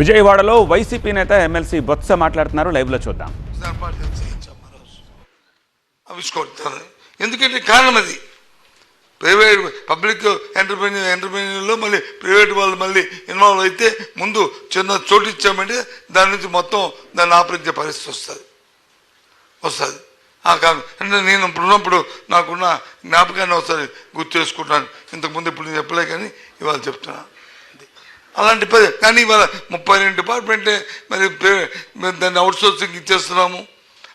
విజయవాడలో వైసీపీ నేత ఎమ్మెల్సీ బొత్స మాట్లాడుతున్నారు. లైవ్లో చూద్దాం. ఎందుకంటే కారణం అది. ప్రైవేట్ పబ్లిక్ ఎంటర్ప్రెన్యూర్ ఎంటర్ప్రెన్యూర్లో మళ్ళీ ప్రైవేట్ వాళ్ళు మళ్ళీ ఇన్వాల్వ్ అయితే ముందు చిన్న చోటు ఇచ్చామంటే దాని నుంచి మొత్తం దాన్ని ఆపరించే పరిస్థితి వస్తుంది. వస్తుంది. ఆ కారణం. అంటే నేను ఇప్పుడున్నప్పుడు నాకున్న జ్ఞాపకాన్ని ఒకసారి గుర్తు చేసుకుంటాను. ఇంతకుముందు ఇప్పుడు నేను చెప్పలే కానీ ఇవాళ చెప్తున్నాను అలాంటి పది కానీ ఇవాళ ముప్పై రెండు డిపార్ట్మెంటే మరి పే- దాన్ని అవుట్ సోర్సింగ్ ఇచ్చేస్తున్నాము.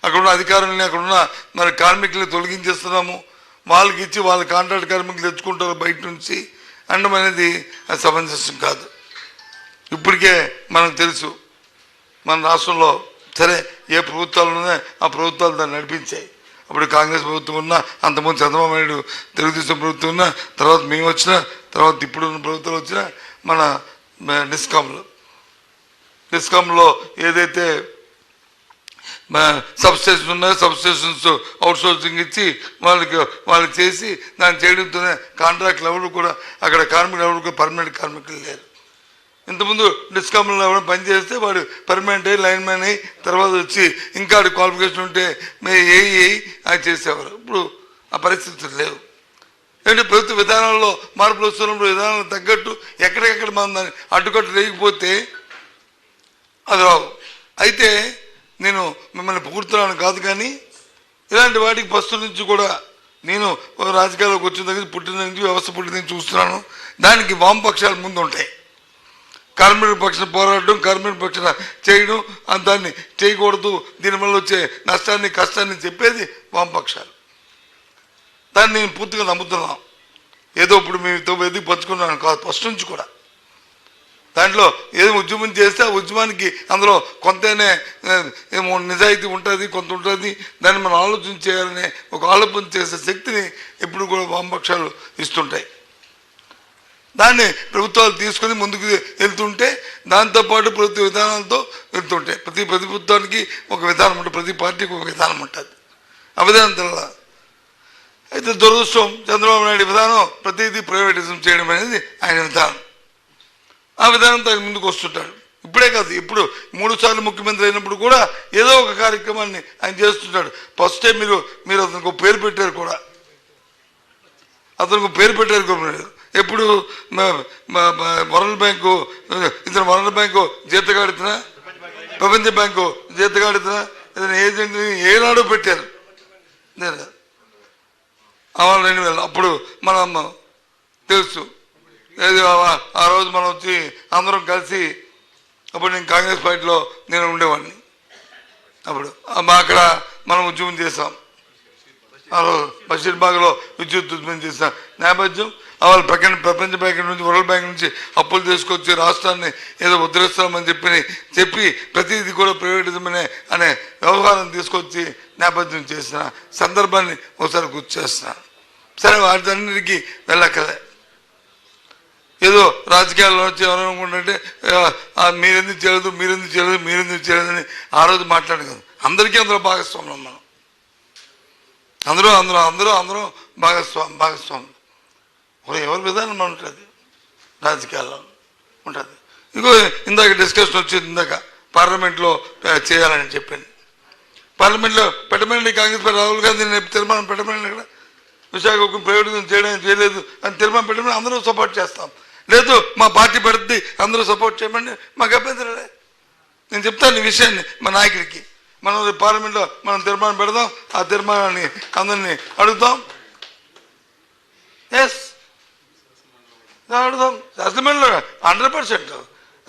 అక్కడున్న అధికారులని అక్కడున్న మరి కార్మికుల్ని తొలగించేస్తున్నాము. వాళ్ళకి ఇచ్చి వాళ్ళ కాంట్రాక్ట్ కార్మికులు తెచ్చుకుంటారు బయట నుంచి. అనడం అనేది అది సమంజసం కాదు. ఇప్పటికే మనకు తెలుసు మన రాష్ట్రంలో సరే ఏ ప్రభుత్వాలు ఉన్నాయో ఆ ప్రభుత్వాలు దాన్ని నడిపించాయి. అప్పుడు కాంగ్రెస్ ప్రభుత్వం ఉన్నా అంతకుముందు చంద్రబాబు నాయుడు తెలుగుదేశం ప్రభుత్వం ఉన్నా తర్వాత మేము వచ్చినా తర్వాత ఇప్పుడున్న ప్రభుత్వాలు వచ్చినా మన డిస్కామ్లో డిస్కామ్లో ఏదైతే సబ్స్టేషన్ ఉన్నాయో సబ్స్టేషన్స్ అవుట్ సోర్సింగ్ ఇచ్చి వాళ్ళకి వాళ్ళు చేసి దాన్ని చేయడంతోనే కాంట్రాక్ట్లు ఎవరు కూడా అక్కడ కార్మికులు ఎవరు కూడా పర్మనెంట్ కార్మికులు లేరు. ఇంతకుముందు డిస్కామ్లో ఎవరైనా పని చేస్తే వాడు పర్మనెంట్ అయ్యి లైన్ మ్యాన్ అయ్యి తర్వాత వచ్చి ఇంకా క్వాలిఫికేషన్ ఉంటే మే ఏ అది చేసేవారు. ఇప్పుడు ఆ పరిస్థితులు లేవు. ఏంటి ప్రభుత్వ విధానంలో మార్పులు వస్తున్నప్పుడు విధానాలకు తగ్గట్టు ఎక్కడికెక్కడ మనం దాన్ని అడ్డుకట్టు లేకపోతే అది రావు. అయితే నేను మిమ్మల్ని పొగుడుతున్నాను కాదు కానీ ఇలాంటి వాటికి ఫస్ట్ నుంచి కూడా నేను ఒక రాజకీయాల్లోకి వచ్చిన దగ్గర పుట్టిన నుంచి వ్యవస్థ పుట్టిన నుంచి చూస్తున్నాను. దానికి వామపక్షాలు ముందు ఉంటాయి కార్మిక పక్షం పోరాడడం కార్మిక పక్షం చేయడం దాన్ని చేయకూడదు. దీనివల్ల వచ్చే నష్టాన్ని కష్టాన్ని చెప్పేది వామపక్షాలు. దాన్ని నేను పూర్తిగా నమ్ముతున్నాను. ఏదో ఇప్పుడు మేము ఎదిగి పంచుకున్నాను కాదు ఫస్ట్ నుంచి కూడా. దాంట్లో ఏదో ఉద్యమం చేస్తే ఆ ఉద్యమానికి అందులో కొంతనే ఏమో నిజాయితీ ఉంటుంది కొంత ఉంటుంది. దాన్ని మనం ఆలోచన చేయాలనే ఒక ఆలోచన చేసే శక్తిని ఎప్పుడు కూడా వామపక్షాలు ఇస్తుంటాయి. దాన్ని ప్రభుత్వాలు తీసుకొని ముందుకు వెళ్తుంటే దాంతోపాటు ప్రభుత్వ విధానాలతో వెళ్తుంటాయి. ప్రతి ప్రభుత్వానికి ఒక విధానం ఉంటుంది ప్రతి పార్టీకి ఒక విధానం ఉంటుంది. ఆ విధానం అయితే దురదృష్టం చంద్రబాబు నాయుడు విధానం ప్రతిదీ ప్రైవేటిజం చేయడం అనేది ఆయన విధానం. ఆ విధానంతో ఆయన ముందుకు వస్తుంటాడు. ఇప్పుడే కాదు ఇప్పుడు మూడు సార్లు ముఖ్యమంత్రి అయినప్పుడు కూడా ఏదో ఒక కార్యక్రమాన్ని ఆయన చేస్తుంటాడు. ఫస్ట్ టైం మీరు మీరు అతనికి పేరు పెట్టారు కూడా. అతనికి పేరు పెట్టారు కూడా ఎప్పుడు వరల్డ్ బ్యాంకు ఇతను వరల్డ్ బ్యాంకు జీతగాడితేనా? ప్రపంచ బ్యాంకు జీతగాడితేనా? ఇతను ఏజెంట్ ఏనాడు పెట్టారు? నేను. అవాళ్ళు రెండు వేలు. అప్పుడు మనం తెలుసు. ఏది ఆ- రోజు మనం వచ్చి అందరం కలిసి అప్పుడు నేను కాంగ్రెస్ పార్టీలో నేను ఉండేవాడిని. అప్పుడు మా అక్కడ మనం ఉద్యమం చేసాం ఆ రోజు బషీర్బాగ్లో విద్యుత్ ఉద్యమం చేసాం నేపథ్యం వాళ్ళు ప్రకటన ప్రపంచ బ్యాంక్ నుంచి వరల్డ్ బ్యాంక్ నుంచి అప్పులు తీసుకొచ్చి రాష్ట్రాన్ని ఏదో ఉద్ధరిస్తామని చెప్పి చెప్పి ప్రతిదీ కూడా ప్రైవేటిజం అనే అనే వ్యవహారం తీసుకొచ్చి నేపథ్యం చేసిన సందర్భాన్ని ఒకసారి గుర్తు చేస్తున్నా సరే వాటిన్నిటికీ వెళ్ళక్కలే ఏదో రాజకీయాల్లో వచ్చి ఎవరనుకుంటుంటే మీరెందుకు చేయలేదు మీరెందుకు చేయలేదు మీరెందుకు చేయలేదని ఆ రోజు మాట్లాడగలదు అందరికీ అందులో భాగస్వామ్యం మనం. అందరూ అందరూ అందరూ అందరూ భాగస్వామి భాగస్వామి ఎవరి విధానం ఉంటుంది. రాజకీయాల్లో ఉంటుంది. ఇంకో ఇందాక డిస్కషన్ వచ్చింది ఇందాక పార్లమెంట్లో చేయాలని చెప్పింది పార్లమెంట్లో పెట్టమని కాంగ్రెస్ పార్టీ రాహుల్ గాంధీ నేను తీర్మానం పెట్టమని ఇక్కడ విశాఖకు ప్రయోజనం చేయడం చేయలేదు అని తీర్మానం పెట్టమని అందరూ సపోర్ట్ చేస్తాం. లేదు మా పార్టీ పెడుతుంది అందరూ సపోర్ట్ చేయమని మాకు అభ్యంతరం నేను చెప్తాను ఈ విషయాన్ని మా నాయకుడికి. మనం పార్లమెంట్లో మనం తీర్మానం పెడదాం ఆ తీర్మానాన్ని అందరినీ అడుగుతాం. ఎస్ ఆడదాం శాసనమండలిలో హండ్రెడ్ పర్సెంట్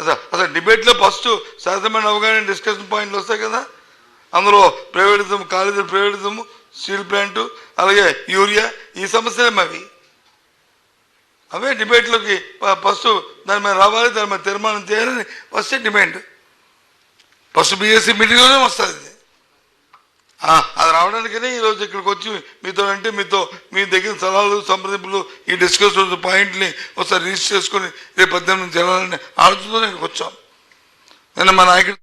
అసలు అసలు డిబేట్లో ఫస్ట్ శాసనమండలి అవగానే డిస్కషన్ పాయింట్లు వస్తాయి కదా. అందులో privatism college privatism steel plant అలాగే యూరియా ఈ సమస్యలే అవి అవే డిబేట్లోకి ఫస్ట్ దాని మీద రావాలి దాని మీద తీర్మానం చేయాలని ఫస్ట్ డిమాండ్. ఫస్ట్ బీఎస్సీ మీటింగ్లోనే వస్తుంది. అది రావడానికనే ఈరోజు ఇక్కడికి వచ్చి మీతో అంటే మీతో మీ దగ్గర సలహాలు సంప్రదింపులు ఈ డిస్కస్ పాయింట్ని ఒకసారి రిజిస్టర్ చేసుకొని రేపు పద్దెనిమిది జరగాలని ఆలోచనతో ఇక్కడికి వచ్చాం. నిన్న మా నాయకుడు